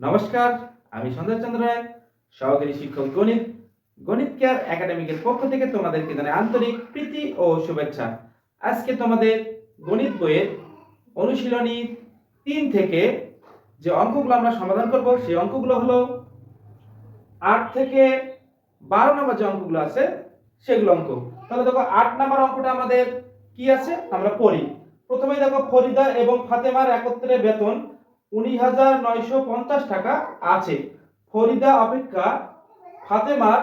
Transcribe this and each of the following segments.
নমস্কার, আমি সন্ধ্যা চন্দ্র রায়, সহকারী শিক্ষক গণিত গণিত কেয়ার একাডেমিকের পক্ষ থেকে তোমাদেরকে জানাই আন্তরিক প্রীতি ও শুভেচ্ছা। আজকে তোমাদের গণিত বইয়ের অনুশীলনী তিন থেকে যে অঙ্কগুলো আমরা সমাধান করব, সেই অঙ্কগুলো হলো আট থেকে বারো নম্বর যে অঙ্কগুলো আছে, সেগুলো অঙ্ক। তাহলে দেখো, আট নম্বর অঙ্কটা আমাদের কি আছে? আমরা পড়ি। প্রথমে দেখো, ফরিদা এবং ফাতেমার একত্রে বেতন উনিশ হাজার নয়শো পঞ্চাশ টাকা আছে। ফরিদা অপেক্ষা ফাতেমার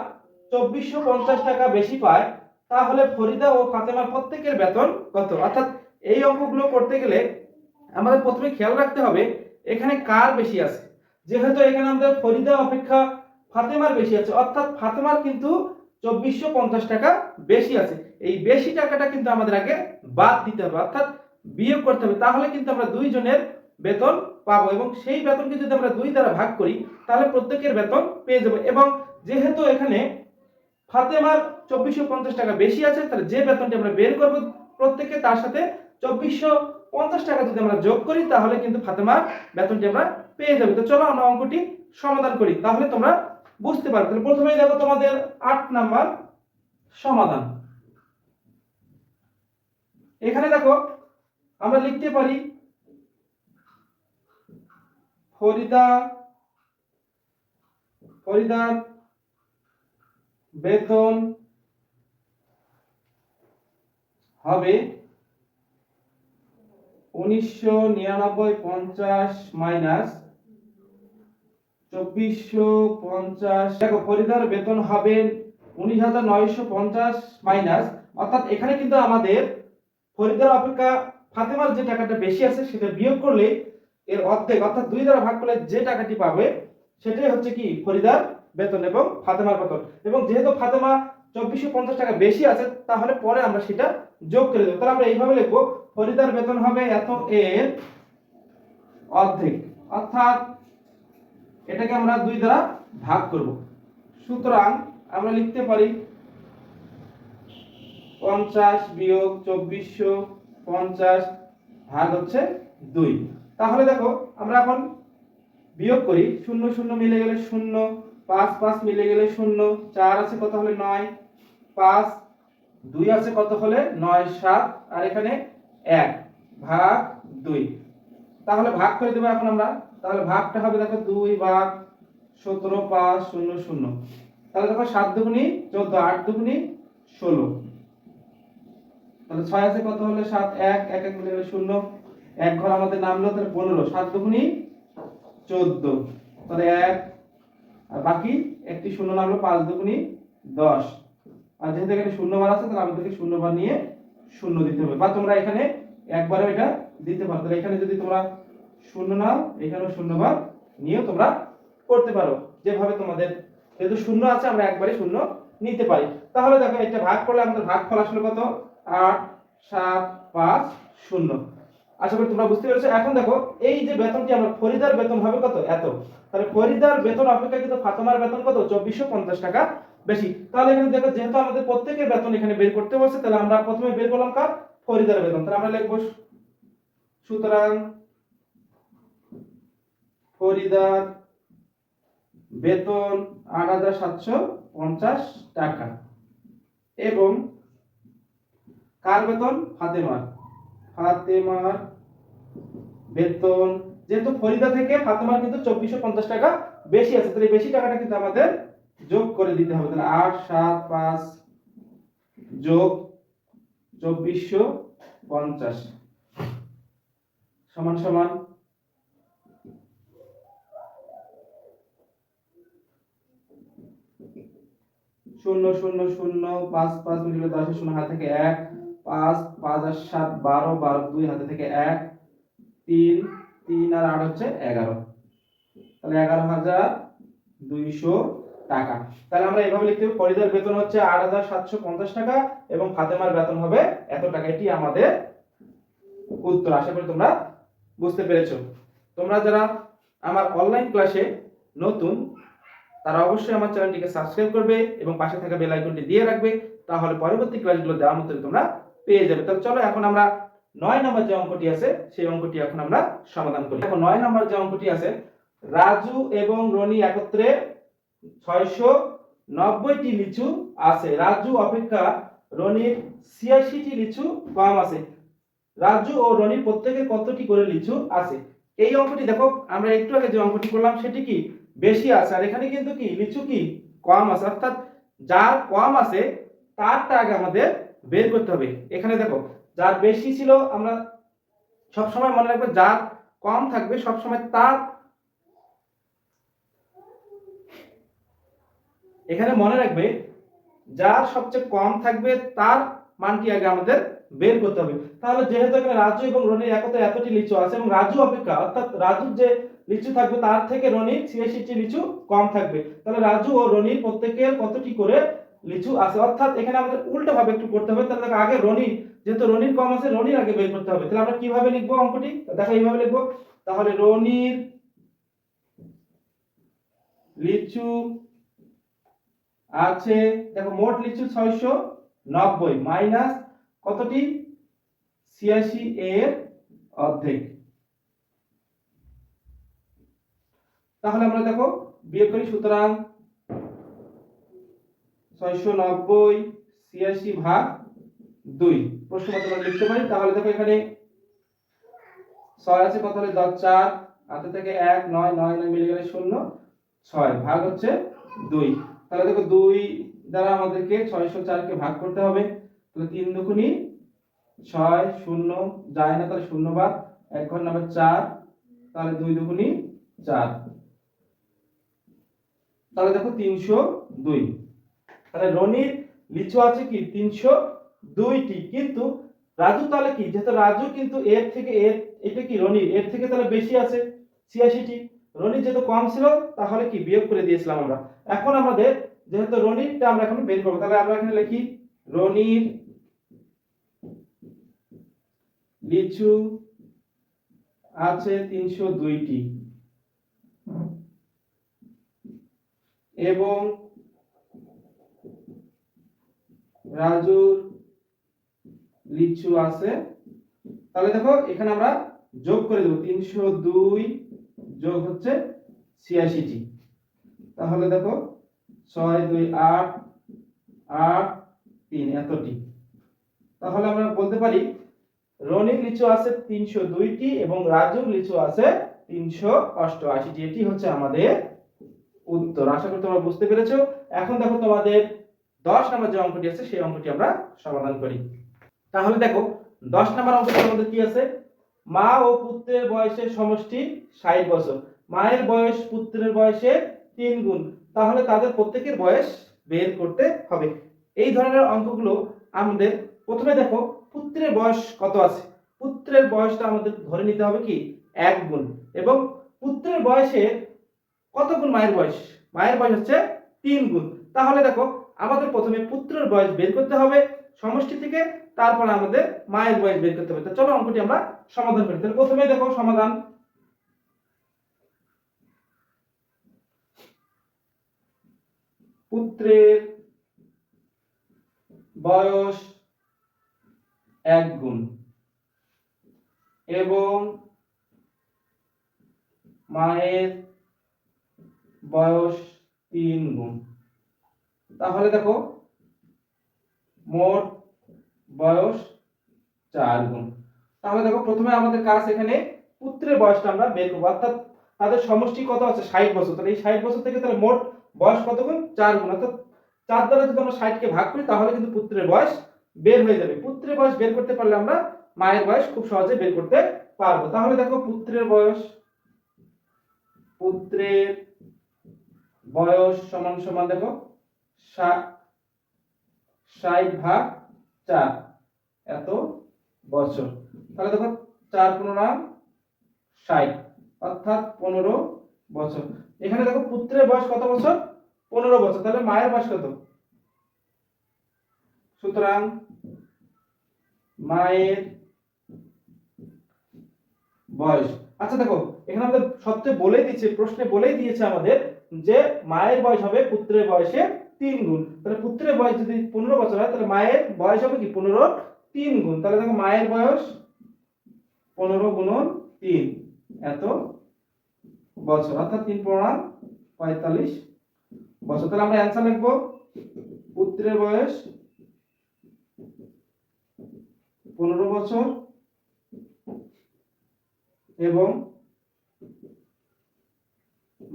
চব্বিশশো পঞ্চাশ টাকা বেশি পায়। তাহলে ফরিদা ও ফাতেমার প্রত্যেকের বেতন কত? অর্থাৎ এই অঙ্কগুলো করতে গেলে আমাদের প্রথমে খেয়াল রাখতে হবে, এখানে কার বেশি আছে? যেহেতু এখানে আমাদের ফরিদা অপেক্ষা ফাতেমার বেশি আছে, অর্থাৎ ফাতেমার কিন্তু চব্বিশশো পঞ্চাশ টাকা বেশি আছে। এই বেশি টাকাটা কিন্তু আমাদের আগে বাদ দিতে হবে, অর্থাৎ বিয়োগ করতে হবে। তাহলে কিন্তু আমরা দুইজনের বেতন পাবো এবং সেই বেতনকে যদি আমরা দুই দ্বারা ভাগ করি, তাহলে প্রত্যেকের বেতন পেয়ে যাব। এবং যেহেতু এখানে ফাতেমার চব্বিশশো পঞ্চাশ টাকা বেশি আছে, তাহলে যে বেতনটি আমরা বের করব প্রত্যেকে তার সাথে চব্বিশশো পঞ্চাশ টাকা যদি আমরা যোগ করি, তাহলে কিন্তু ফাতেমার বেতনটি আমরা পেয়ে যাব। তো চলো আমরা অঙ্কটি সমাধান করি, তাহলে তোমরা বুঝতে পারবে। তাহলে প্রথমেই দেখো তোমাদের আট নাম্বার সমাধান। এখানে দেখো আমরা লিখতে পারি ফরিদা ফরিদার বেতন হবে উনিশশো নিরানব্বই পঞ্চাশ মাইনাস চব্বিশশো পঞ্চাশ। দেখো, ফরিদার বেতন হবে উনিশ হাজার নয়শো পঞ্চাশ মাইনাস। অর্থাৎ এখানে কিন্তু আমাদের ফরিদার অপেক্ষা ফাতেমার যে টাকাটা বেশি আছে সেটা বিয়োগ করলে এর অর্ধেক, অর্থাৎ দুই দ্বারা ভাগ করলে যে টাকাটি পাবে, সেটাই হচ্ছে কি? ফরিদার বেতন এবং ফাতেমার বেতন। এবং যেহেতু ফাতেমা চব্বিশশো পঞ্চাশ টাকা বেশি আছে, তাহলে পরে আমরা সেটা যোগ করে দেবো। তাহলে আমরা এইভাবে লিখব, ফরিদার বেতন হবে এত এর অর্ধেক। অর্থাৎ এটাকে আমরা দুই দ্বারা ভাগ করব। সুতরাং আমরা লিখতে পারি পঞ্চাশ বিয়োগ চব্বিশশো পঞ্চাশ ভাগ হচ্ছে দুই। তাহলে দেখো, আমরা এখন বিয়োগ করি, শূন্য শূন্য মিলে গেলে শূন্য, পাঁচ পাঁচ মিলে গেলে শূন্য, চার আছে কত হলে নয়, পাঁচ, দুই আছে কত হলে নয়, সাত, আর এখানে এক, ভাগ দুই। তাহলে ভাগ করে দেবো এখন আমরা, তাহলে ভাগটা হবে দেখো দুই ভাগ সতেরো, পাঁচ, শূন্য শূন্য। তাহলে দেখো সাত দুগুনি চোদ্দ, আট দুগুনি ষোলো। তাহলে ছয় আছে কত হলে সাত, এক এক এক মিলে গেলে শূন্য এক ঘর আমাদের নামলো তাহলে পনেরো, সাত দুগুনি চোদ্দ। তাহলে এক, আর বাকি একটি শূন্য নামলো পাঁচ দুগুনি দশ। আর যেহেতু এখানে শূন্য বার আছে, তাহলে আমাদেরকে শূন্য বার নিয়ে শূন্য দিতে হবে। বা তোমরা এখানে একবারে এটা দিতে পারো। তাহলে এখানে যদি তোমরা শূন্য নাও, এখানেও শূন্য বার নিয়েও তোমরা করতে পারো। যেভাবে তোমাদের যেহেতু শূন্য আছে, আমরা একবারে শূন্য নিতে পারি। তাহলে দেখো এটা ভাগ করলে আমাদের ভাগ ফল আসলে কত? আট, সাত, পাঁচ, শূন্য। আশা করি তোমরা বুঝতে পেরেছ। এখন দেখো, এই যে বেতনটি আমরা ফরিদার বেতন হবে কত? এত। তাহলে ফরিদার বেতন অপেক্ষা কিন্তু ফাতেমার বেতন কত? চব্বিশশো পঞ্চাশ টাকা বেশি। তাহলে এখানে দেখো, যেহেতু আমাদের প্রত্যেকের বেতন এখানে বের করতে বলছে তাহলে আমরা প্রথমে বের করলাম কার? ফরিদার বেতন। তাহলে আমরা লিখব, সুতরাং ফরিদার বেতন আট হাজার সাতশো পঞ্চাশ টাকা। এবং কার বেতন? ফাতেমার। ফাতেমার বেতন। যেহেতু ফরিদা থেকে ফাতেমার কিন্তু চব্বিশশো পঞ্চাশ টাকা বেশি আছে, তাহলে বেশি টাকাটা কিন্তু আমাদের যোগ করে দিতে হবে। তাহলে আট, সাত, পাঁচ যোগ চব্বিশশো পঞ্চাশ। সমান সমান। শূন্য শূন্য শূন্য, পাঁচ পাঁচ মিলে দশ, শূন্য হাত থেকে এক। পাঁচ পাঁচ আর সাত, বারো বারো, দুই, হাতে থেকে এক, তিন তিন আর আট হচ্ছে এগারো। তাহলে এগারো হাজার দুইশো টাকা। তাহলে আমরা এভাবে লিখতে হবে ফরিদার বেতন হচ্ছে আট হাজার সাতশো পঞ্চাশ টাকা এবং ফাতেমার বেতন হবে এত টাকা। এটি আমাদের উত্তর, আশা করি তোমরা বুঝতে পেরেছ। তোমরা যারা আমার অনলাইন ক্লাসে নতুন, তারা অবশ্যই আমার চ্যানেলটিকে সাবস্ক্রাইব করবে এবং পাশে থাকা বেল আইকনটি দিয়ে রাখবে। তাহলে পরবর্তী ক্লাসগুলো দেওয়ার মতো তোমরা পেয়ে যাবে। তাহলে চলো এখন আমরা নয় নম্বর যে অঙ্কটি আছে, সেই অঙ্কটি এখন আমরা সমাধান করি। এখন নয় নম্বর যে অঙ্কটি আছে, রাজু এবং রনি একত্রে ছয়শো নব্বইটি লিচু আছে। রাজু অপেক্ষা রনির ছিয়াশিটি লিচু কম আছে। রাজু ও রনির প্রত্যেকের কতটি করে লিচু আছে? এই অঙ্কটি দেখো, আমরা একটু আগে যে অঙ্কটি করলাম, সেটি কি? বেশি আছে। আর এখানে কিন্তু কি? লিচু কি? কম আছে। অর্থাৎ যার কম আছে, তারটা আগে আমাদের বের করতে হবে। এখানে দেখো, যার বেশি ছিল আমরা সব সময় মনে রাখব, যার কম থাকবে সব সময় তার এখানে মনে রাখবে, যার সবচেয়ে কম থাকবে তার মানটি আগে আমাদের বের করতে হবে। তাহলে যেহেতু এখানে রাজু এবং রনির একত্রে এতটি লিচু আছে এবং রাজু অপেক্ষা, অর্থাৎ রাজুর যে লিচু থাকবে তার থেকে রনির ছিয়াশিটি লিচু কম থাকবে। তাহলে রাজু ও রনির প্রত্যেকের কতটি করে লিচু আছে। অর্থাৎ এখানে আমাদের উল্টো ভাবে একটু করতে হবে। তাহলে দেখো, আগে রনি যেহেতু রনির কম আছে, রনির আগে বের করতে হবে। তাহলে আমরা কীভাবে লিখব অঙ্কটি? দেখো, এইভাবে লিখব। তাহলে রনির লিচু আছে, দেখো, মোট লিচু ছয়শো নব্বই মাইনাস কতটি? ছিয়াশি এর অর্ধেক। তাহলে আমরা দেখো, বিয়োগ করি, সুতরাং ছয়শো নব্বই ছিয়াশি ভাগ দুই। প্রশ্ন মতো আমরা লিখতে পারি। তাহলে দেখো এখানে ছয় আছে, কত হলে দশ? চার। হাতে থেকে এক, নয় নয় নয় মিলে গেলে শূন্য, ছয়। ভাগ হচ্ছে দুই। তাহলে দেখো দুই দ্বারা আমাদেরকে ছয়শো চারকে ভাগ করতে হবে। তাহলে তিন দুগুণি ছয় শূন্য যায় না, তাহলে শূন্য বাদ। এক ঘর নামে চার, তাহলে দুই দুগুণি চার। তাহলে দেখো তিনশো দুই। তাহলে রনির লিচু আছে কি তিনশো দুইটি। কিন্তু রাজু তাহলে কি? যেহেতু রাজু কিন্তু এর থেকে এর এটা কি রনির? এর থেকে তাহলে বেশি আছে ছিয়াশিটি। রনির যেহেতু কম ছিল তাহলে কি বিয়োগ করে দিয়েছিলাম আমরা। এখন আমাদের যেহেতু রনিরটা আমরা এখন বের করব তাহলে আমরা এখানে লিখি রনির লিচু আছে তিনশো দুইটি। এবং রাজুর লিচু আছে। তাহলে দেখো, এখানে আমরা যোগ করে দেবো। তিনশো দুই যোগ হচ্ছে ছিয়াশিটি। তাহলে দেখো, ছয়, দুই, আট আট, তিন, এতটি। তাহলে আমরা বলতে পারি, রনির লিচু আছে তিনশো দুইটি এবং রাজুর লিচু আছে তিনশো অষ্টআশিটি। এটি হচ্ছে আমাদের উত্তর। আশা করি তোমরা বুঝতে পেরেছ। এখন দেখো তোমাদের দশ নম্বর যে অঙ্কটি আছে, সেই অঙ্কটি আমরা সমাধান করি। তাহলে দেখো, দশ নম্বর অঙ্কটি আমাদের কি আছে? মা ও পুত্রের বয়সের সমষ্টি ষাট বছর। মায়ের বয়স পুত্রের বয়সে তিন গুণ। তাহলে তাদের প্রত্যেকের বয়স বের করতে হবে। এই ধরনের অঙ্কগুলো আমাদের প্রথমে দেখো, পুত্রের বয়স কত আছে? পুত্রের বয়সটা আমাদের ধরে নিতে হবে কি? এক গুণ। এবং পুত্রের বয়সে কত গুণ মায়ের বয়স? মায়ের বয়স হচ্ছে তিন গুণ। তাহলে দেখো আমাদের প্রথমে পুত্রের বয়স বের করতে হবে, সমষ্টি থেকে তারপর আমাদের মায়ের বয়স বের করতে হবে। তো চলো অঙ্কটি আমরা সমাধান করি। তাহলে প্রথমে দেখো সমাধান। পুত্রের বয়স এক গুণ এবং মায়ের বয়স তিন গুণ। তাহলে দেখো, মোট বয়স চার গুণ। তাহলে দেখো, প্রথমে আমাদের কাজ এখানে পুত্রের বয়সটা আমরা বের করব। অর্থাৎ তাদের সমষ্টি কত আছে? ষাট বছর। তাহলে এই ষাট বছর থেকে তাহলে মোট বয়স কত গুণ? চার গুণ। অর্থাৎ চার দ্বারা যদি আমরা ষাটকে ভাগ করি, তাহলে কিন্তু পুত্রের বয়স বের হয়ে যাবে। পুত্রের বয়স বের করতে পারলে আমরা মায়ের বয়স খুব সহজে বের করতে পারব। তাহলে দেখো, পুত্রের বয়স পুত্রের বয়স সমান সমান দেখো ষাট ভাগ চার, এত বছর। তাহলে দেখো চার পনেরো ষাট, অর্থাৎ পনেরো বছর। এখানে দেখো পুত্রের বয়স কত বছর? পনেরো বছর। তাহলে মায়ের বয়স কত? সুতরাং মায়ের বয়স। আচ্ছা দেখো, এখানে আমাদের সত্যি বলেই দিচ্ছে, প্রশ্নে বলেই দিয়েছে আমাদের যে মায়ের বয়স হবে পুত্রের বয়সে তিন গুণ। তাহলে পুত্রের বয়স যদি পনেরো বছর হয়, তাহলে মায়ের বয়স হবে কি? পনেরো তিন গুণ। তাহলে দেখো মায়ের বয়স পনেরো গুণন তিন। এত বছর। অর্থাৎ তিন পূর্ণাঙ্গ পঁয়তাল্লিশ বছর। তাহলে আমরা অ্যান্সার লিখব, পুত্রের বয়স পনেরো বছর এবং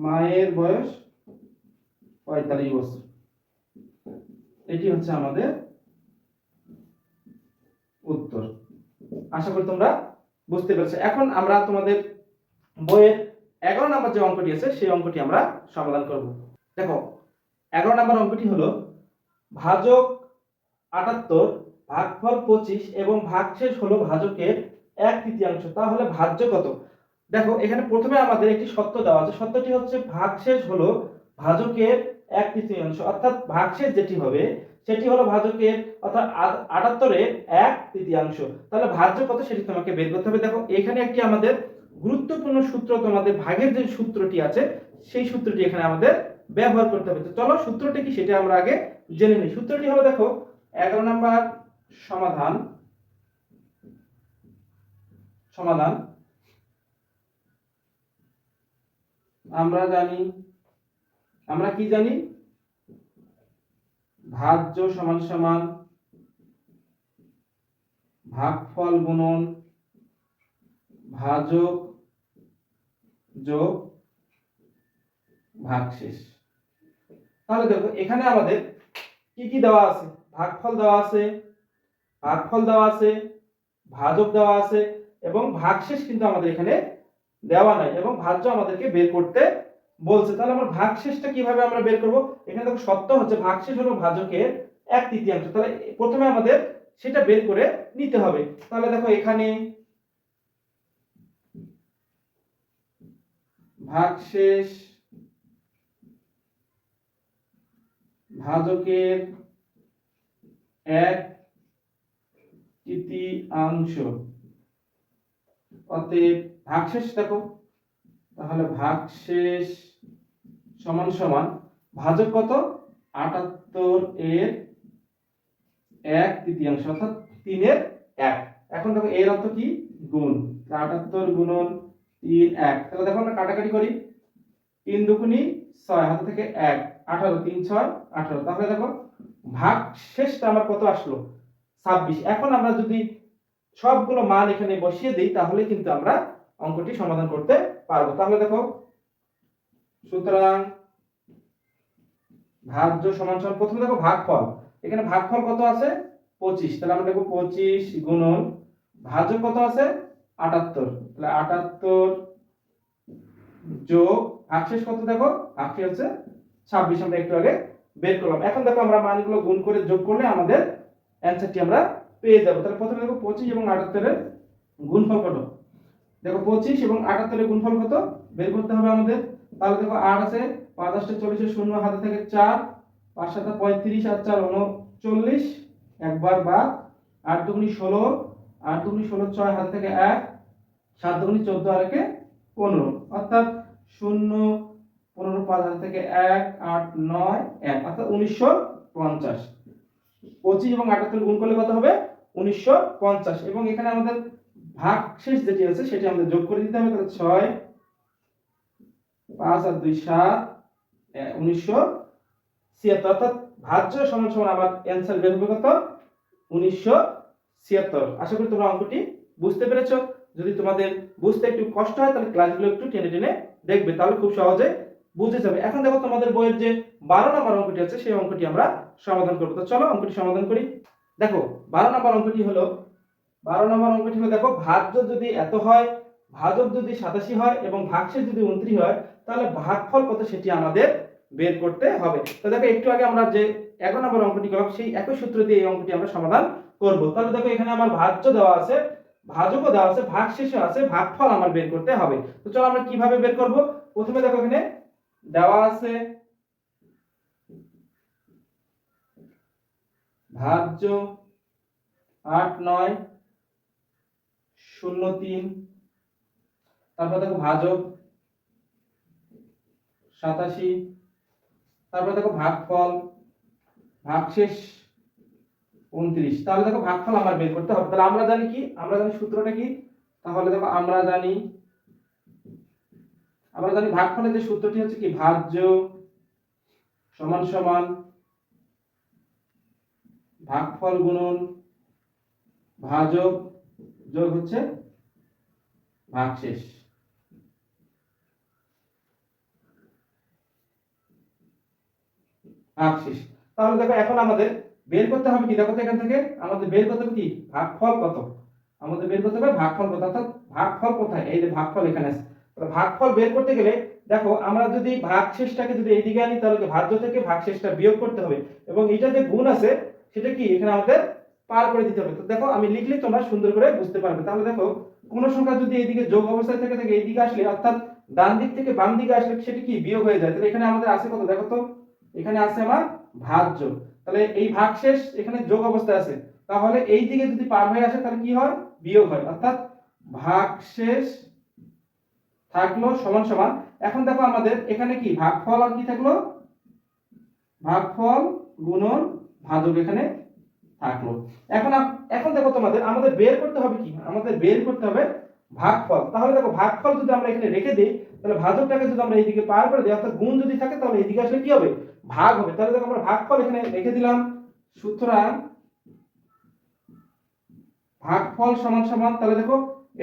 মায়ের বয়স পঁয়তাল্লিশ বছর। এটি হচ্ছে আমাদের উত্তর। আশা করি তোমরা বুঝতে পেরেছ। এখন আমরা তোমাদের বইয়ের এগারো নম্বর যে অঙ্কটি আছে, সেই অঙ্কটি আমরা সমাধান করব। দেখো, এগারো নম্বর অঙ্কটি হলো ভাজক আটাত্তর ভাগফল পঁচিশ এবং ভাগশেষ হলো ভাজকের এক তৃতীয়াংশ। তাহলে ভাজ্য কত? দেখো, এখানে প্রথমে আমাদের একটি সত্য দেওয়া আছে। সত্যটি হচ্ছে ভাগশেষ হলো ভাজকের এক তৃতীয়াংশ অর্থাৎ ভাগশেষ যেটি হবে, সেটি হলো ভাজকের, অর্থাৎ আটাত্তরের এক তৃতীয়াংশ। তাহলে ভাজ্য কত সেটি তোমাকে বের করতে হবে। দেখো, এখানে একটি আমাদের গুরুত্বপূর্ণ সূত্র, তোমাদের ভাগের যে সূত্রটি আছে, সেই সূত্রটি এখানে আমাদের ব্যবহার করতে হবে। তো চলো, সূত্রটি কি সেটা আমরা আগে জেনে নিই। সূত্রটি হলো, দেখো, এগারো নম্বর সমাধান সমাধান। আমরা জানি আমরা কি জানি? ভাজ্য সমান সমান ভাগফল গুণন ভাজক যোগ ভাগশেষ। তাহলে দেখো, এখানে আমাদের কি কি দেওয়া আছে? ভাগফল দেওয়া আছে, ভাগফল দেওয়া আছে, ভাজক দেওয়া আছে এবং ভাগশেষ কিন্তু আমাদের এখানে দেওয়া নাই এবং ভাজ্য আমাদেরকে বের করতে বলছে, তাহলে আমরা ভাগশেষটা কীভাবে আমরা বের করব? এখানে দেখো, সত্য হচ্ছে ভাগশেষ হলো ভাজকের এক তৃতীয়াংশ। তাহলে প্রথমে আমাদের সেটা বের করে নিতে হবে। তাহলে দেখো, এখানে ভাগশেষ ভাজকের এক তৃতীয়াংশ। অতএব ভাগশেষ দেখো, তাহলে ভাগশেষ সমান সমান ভাজক কত? আটাত্তর এর এক তৃতীয়াংশ, অর্থাৎ তিনের এক। এখন দেখো, এর অর্থ কি? গুণ। আটাত্তর গুণন তিন, এক। তাহলে দেখো, আমরা কাটাকাটি করি। তিন দুগুণি ছয়, হাতে থেকে এক। আঠারো, তিন, ছয়, আঠারো। তাহলে দেখো, ভাগ শেষটা আমার কত আসলো? ছাব্বিশ। এখন আমরা যদি সবগুলো মান এখানে বসিয়ে দিই, তাহলে কিন্তু আমরা অঙ্কটি সমাধান করতে পারব। তাহলে দেখো সুতরাং ভাজ্য সমান সমান, প্রথমে দেখো ভাগফল। এখানে ভাগফল কত আছে? পঁচিশ। তাহলে আমরা দেখো পঁচিশ গুণন ভাজক কত আছে? আটাত্তর। তাহলে আটাত্তর যোগ ভাগশেষ কত দেখো? ভাগশেষ হচ্ছে ছাব্বিশ। আমরা একটু আগে বের করলাম। এখন দেখো আমরা মানগুলো গুণ করে যোগ করলে আমাদের অ্যান্সারটি আমরা পেয়ে যাব। তাহলে প্রথমে দেখো পঁচিশ এবং আটাত্তরের গুণফল কত? দেখো পঁচিশ এবং আটাত্তরের গুণফল কত? বের করতে হবে আমাদের। তাহলে দেখো আট আছে, পাঁচ আটটা চল্লিশের শূন্য হাতে থেকে চার, পাঁচ সাথে পঁয়ত্রিশ, আর চার উনচল্লিশ, একবার বা আট দুগুনি ষোলো, আট দুগুনি ষোলো ছয়, হাতে থেকে এক, সাত দুগুনি চোদ্দ, আর একে পনেরো। অর্থাৎ শূন্য, পনেরো, পাঁচ হাতে থেকে এক, আট, নয়, এক, অর্থাৎ উনিশশো পঞ্চাশ। পঁচিশ এবং আটাত্তর গুণ করলে কত হবে? উনিশশো পঞ্চাশ। এবং এখানে আমাদের ভাগ শেষ যেটি আছে, সেটি আমাদের যোগ করে দিতে হবে, তাহলে ছয় পাঁচ আর দুই সাত উনিশশো ছিয়াত্তর। অর্থাৎ ভাজ্য সমান সমান আমার অ্যান্সার বের হবে কত? উনিশশো ছিয়াত্তর। আশা করি তোমরা অঙ্কটি বুঝতে পেরেছ। যদি তোমাদের বুঝতে একটু কষ্ট হয়, তাহলে ক্লাসগুলো একটু টেনে টেনে দেখবে, তাহলে খুব সহজে বুঝে যাবে। এখন দেখো তোমাদের বইয়ের যে বারো নম্বর অঙ্কটি আছে, সেই অঙ্কটি আমরা সমাধান করব। তো চলো অঙ্কটি সমাধান করি। দেখো, বারো নম্বর অঙ্কটি হলো, বারো নম্বর অঙ্কটি হলো, দেখো, ভাজ্য যদি এত হয় ভাজক যদি সাতাশি হয় এবং ভাগশেষ যদি উনত্রিশ হয়, তাহলে ভাগফল কত সেটি আমাদের বের করতে হবে। তো দেখো, একটু আগে আমরা যে এগারো নম্বর অঙ্কটি করলাম, সেই একই সূত্র দিয়ে এই অঙ্কটি আমরা সমাধান করব। তাহলে দেখো, এখানে আমার ভাজ্য দেওয়া আছে, ভাজকও দেওয়া আছে ভাগ শেষে আছে, ভাগফল আমার বের করতে হবে। তো চলো আমরা কীভাবে বের করব? প্রথমে দেখো, এখানে দেওয়া আছে, ভাজ্য আট নয়, শূন্য তিন তারপর দেখো ভাজক, সাতাশি, তারপর দেখো ভাগফল, ভাগশেষ উনত্রিশ। তাহলে দেখো ভাগফল আমার বের করতে হবে। তাহলে আমরা জানি কি? আমরা জানি সূত্রটা কি? তাহলে দেখো আমরা জানি আমরা জানি ভাগফলের যে সূত্রটি হচ্ছে কি? ভাজ্য সমান সমান ভাগফল গুণন ভাজক যোগ হচ্ছে ভাগশেষ। ভাগশেষ। তাহলে দেখো এখন আমাদের বের করতে হবে কি? দেখো এখান থেকে আমাদের বের করতে হবে কি? ভাগফল কত? আমাদের বের করতে হবে ভাগফল কত? অর্থাৎ ভাগফল কোথায়? এই যে ভাগফল এখানে আছে। ভাগফল বের করতে গেলে দেখো আমরা যদি ভাগশেষটাকে যদি এইদিকে আনি, তাহলে ভাজ্য থেকে ভাগশেষটা বিয়োগ করতে হবে? এবং এটা যে গুণ আছে, সেটা কি? এখানে আমাদের পার করে দিতে হবে। তো দেখো আমি লিখলে তোমরা সুন্দর করে বুঝতে পারবে। তাহলে দেখো কোন সংখ্যা যদি এইদিকে যোগ অবস্থায় থেকে থেকে, এইদিকে আসলে, অর্থাৎ ডান দিক থেকে বাম দিকে আসলে সেটা কি? বিয়োগ হয়ে যায়। তাহলে এখানে আমাদের আছে কত? দেখো তো এখানে আছে আমার ভাজ্য তাহলে এই ভাগশেষ এখানে যোগ অবস্থায় আছে। তাহলে এই দিকে যদি পার হয়ে আসে, তাহলে কি হয়? বিয়োগ হয়। অর্থাৎ ভাগশেষ থাকল সমান সমান। এখন দেখো আমাদের এখানে কি? ভাগফল আর কি থাকল? ভাগফল গুণন ভাজক এখানে থাকল। এখন এখন দেখো তোমাদের, আমাদের বের করতে হবে কি? আমাদের বের করতে হবে ভাগফল। তাহলে দেখো ভাগফল যদি আমরা এখানে রেখে দিই, তাহলে ভাজকটাকে যদি আমরা এইদিকে পার করে দিই, অর্থাৎ গুণ যদি থাকে, তাহলে এইদিকে আসলে কি হবে? ভাগ হবে। তাহলে দেখো আমরা ভাগফল এখানে লিখে দিলাম। সুতরাং ভাগফল সমান সমান, তাহলে দেখো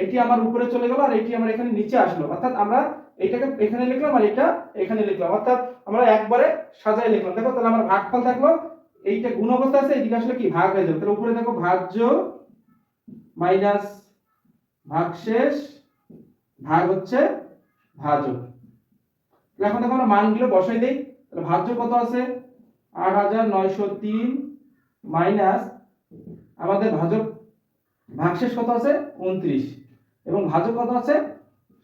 এটি আমার উপরে চলে গেল আর এটি আমার এখানে নিচে আসলো। অর্থাৎ আমরা এটাকে এখানে লিখলাম আর এটা এখানে লিখলাম। অর্থাৎ আমরা একবারে সাজায় লিখলাম। দেখো তাহলে আমার ভাগফল থাকল, এইটা গুণ অবস্থা আছে, এদিকে আসলে কি? ভাগ হয়ে যাবে। তাহলে উপরে দেখো ভাজ্য মাইনাস ভাগশেষ, ভাগ হচ্ছে ভাজক। এখন দেখো আমরা মানগুলো বসাই দেই। ভাজ্য কত আছে? আট হাজার নয়শো তিন মাইনাস আমাদের ভাজক ভাগশেষ কত আছে? উনত্রিশ। এবং ভাজক কত আছে?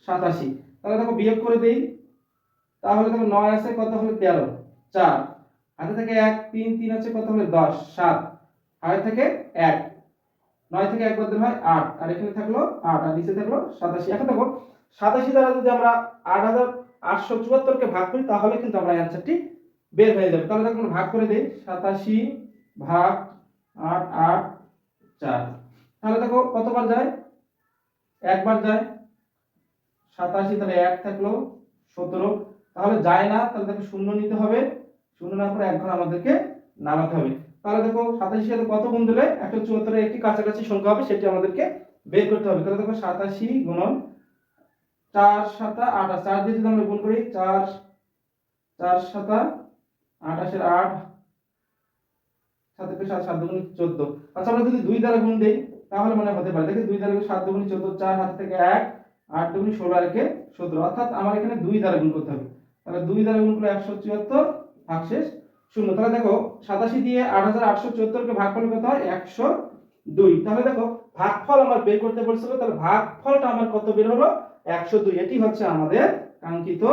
সাতাশি। তাহলে দেখো বিয়োগ করে দেই। তাহলে দেখো নয় আছে, কত হলো তেরো? চার। হাতে থেকে এক, তিন তিন আছে, কত হলো দশ? সাত। হাতে থেকে এক। নয় থেকে এক বদল হয় আট। আর এখানে থাকল আট, আর নিচে থাকল সাতাশি। এখন দেখো, সাতাশি দ্বারা যদি আমরা আট হাজার আটশো চুয়াত্তরকে ভাগ করি, তাহলে কিন্তু আমরা অ্যান্সারটি বের হয়ে যাবে। তাহলে দেখো আমরা ভাগ করে দিই, সাতাশি ভাগ আট আট, চার। তাহলে দেখো, কতবার যায়? একবার যায়। সাতাশি তাহলে এক থাকল সতেরো। তাহলে যায় না, তাহলে দেখো শূন্য নিতে হবে। শূন্য না করে এক ঘর আমাদেরকে নামাতে হবে। তাহলে দেখো, সাতাশি সাথে কত গুণ দিলে? একশো চুয়াত্তরের একটি কাছাকাছি সংখ্যা হবে, সেটি আমাদেরকে বের করতে হবে। তাহলে দেখো, সাতাশি গুণন চার সাতা আঠাশ চার দিয়ে যদি আমরা গুণ করি, চার চার সাতা আঠাশের আট সাথে সাত সাত দুগুণ চোদ্দ। আচ্ছা আমরা যদি দুই দ্বারা গুণ দেই, তাহলে মনে হতে পারে, দেখি দুই দ্বারা সাত দুগুণ চোদ্দ, চার হাত থেকে এক, আট দুগুণ ষোলো, আর একে সতেরো। অর্থাৎ আমার এখানে দুই দ্বারা গুণ করতে হবে। তাহলে দুই দ্বারা গুণ করলে একশো চুয়াত্তর ভাগশেষ শূন্য। তাহলে দেখো, সাতাশি দিয়ে আট হাজার আটশো চুয়াত্তরকে ভাগ করলে কত হয়? একশো দুই। তাহলে দেখো, ভাগফল আমার বের করতে বলছিল, তাহলে ভাগফলটা আমার কত বের হলো? একশো দুই। এটি হচ্ছে আমাদের কাঙ্ক্ষিত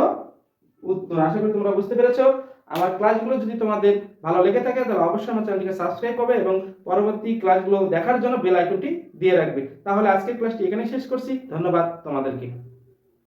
উত্তর। আশা করি তোমরা বুঝতে পেরেছ। আমার ক্লাসগুলো যদি তোমাদের ভালো লেগে থাকে, তাহলে অবশ্যই আমার চ্যানেলটিকে সাবস্ক্রাইব করবে এবং পরবর্তী ক্লাসগুলো দেখার জন্য বেল আইকনটি দিয়ে রাখবে। তাহলে আজকের ক্লাসটি এখানে শেষ করছি। ধন্যবাদ তোমাদেরকে।